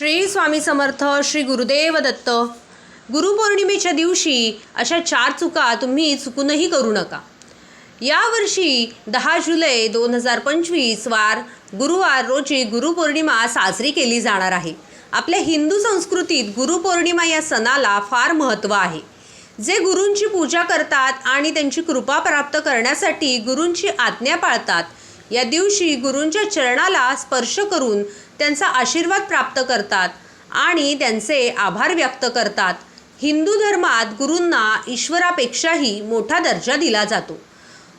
श्री स्वामी समर्थ श्री गुरुदेव दत्त. गुरुपौर्णिमेच्या दिवशी अशा चार चुका तुम्ही चुकूनही करू नका. यावर्षी दहा जुलै दोन हजार पंचवीस वार गुरुवार रोजी गुरुपौर्णिमा साजरी केली जाणार आहे. आपल्या हिंदू संस्कृतीत गुरुपौर्णिमा या सणाला फार महत्त्व आहे. जे गुरूंची पूजा करतात आणि त्यांची कृपा प्राप्त करण्यासाठी गुरूंची आज्ञा पाळतात या दिवशी गुरूंच्या चरणाला स्पर्श करून त्यांचा आशीर्वाद प्राप्त करतात आणि त्यांचे आभार व्यक्त करतात. हिंदू धर्मात गुरूंना ईश्वरापेक्षाही मोठा दर्जा दिला जातो.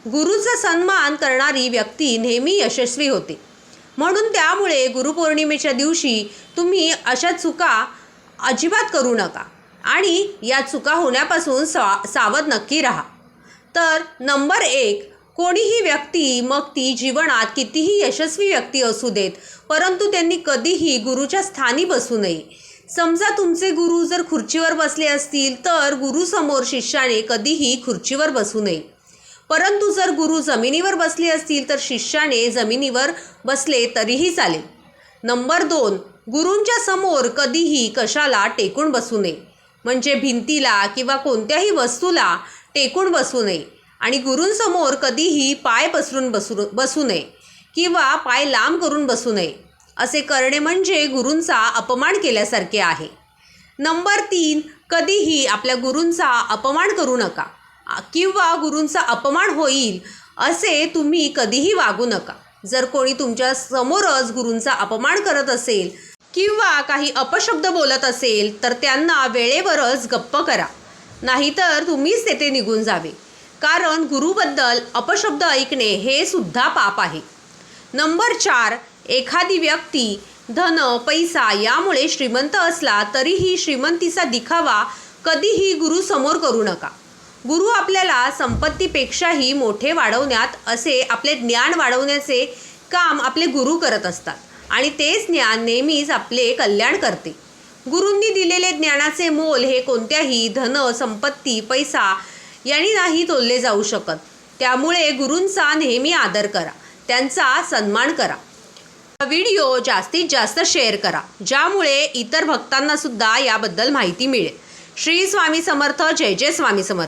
गुरूचा सन्मान करणारी व्यक्ती नेहमी यशस्वी होते. म्हणून त्यामुळे गुरुपौर्णिमेच्या दिवशी तुम्ही अशा चुका अजिबात करू नका आणि या चुका होण्यापासून सा सावध नक्की राहा. तर नंबर एक कोणीही व्यक्ती मग ती जीवनात कितीही यशस्वी व्यक्ती असू देत परंतु त्यांनी कधीही गुरुच्या स्थानी बसू नये. समजा तुमचे गुरु जर खुर्चीवर बसले असतील तर गुरुसमोर शिष्याने कधीही खुर्चीवर बसू नये. परंतु जर गुरु जमिनीवर बसले असतील तर शिष्याने जमिनीवर बसले तरीही चालेल. नंबर दोन गुरूंच्या समोर कधीही कशाला टेकून बसू नये. म्हणजे भिंतीला किंवा कोणत्याही वस्तूला टेकून बसू नये. आणि गुरूंसमोर कधीही पाय पसरून बसू बसू नये किंवा पाय लांब करून बसू नये असे करणे म्हणजे गुरूंचा अपमान केल्यासारखे आहे. नंबर तीन कधीही आपल्या गुरूंचा अपमान करू नका किंवा गुरूंचा अपमान होईल असे तुम्ही कधीही वागू नका. जर कोणी तुमच्या समोरच गुरूंचा अपमान करत असेल किंवा काही अपशब्द बोलत असेल तर त्यांना वेळेवरच गप्प करा. नाहीतर तुम्हीच तेथे निघून जावे. कारण गुरुबद्दल अपशब्द ऐकणे हे सुद्धा पाप आहे. नंबर चार एखादी व्यक्ती धन पैसा यामुळे श्रीमंत असला तरीही श्रीमंतीचा दिखावा कधीही गुरु समोर करू नका. गुरु आपल्याला संपत्तीपेक्षाही मोठे वाढवण्यात असे आपले ज्ञान वाढवण्याचे काम आपले गुरु करत असतात आणि तेच ज्ञान नेहमीच आपले कल्याण करते. गुरूंनी दिलेले ज्ञानाचे मोल हे कोणत्याही धन संपत्ती पैसा यांनी नाही तोलले जाऊ शकत. त्यामुळे गुरूंचा नेहमी आदर करा. त्यांचा सन्मान करा. व्हिडिओ जास्तीत जास्त शेअर करा. ज्यामुळे इतर भक्तांना सुद्धा याबद्दल माहिती मिळेल. श्री स्वामी समर्थ. जय जय स्वामी समर्थ.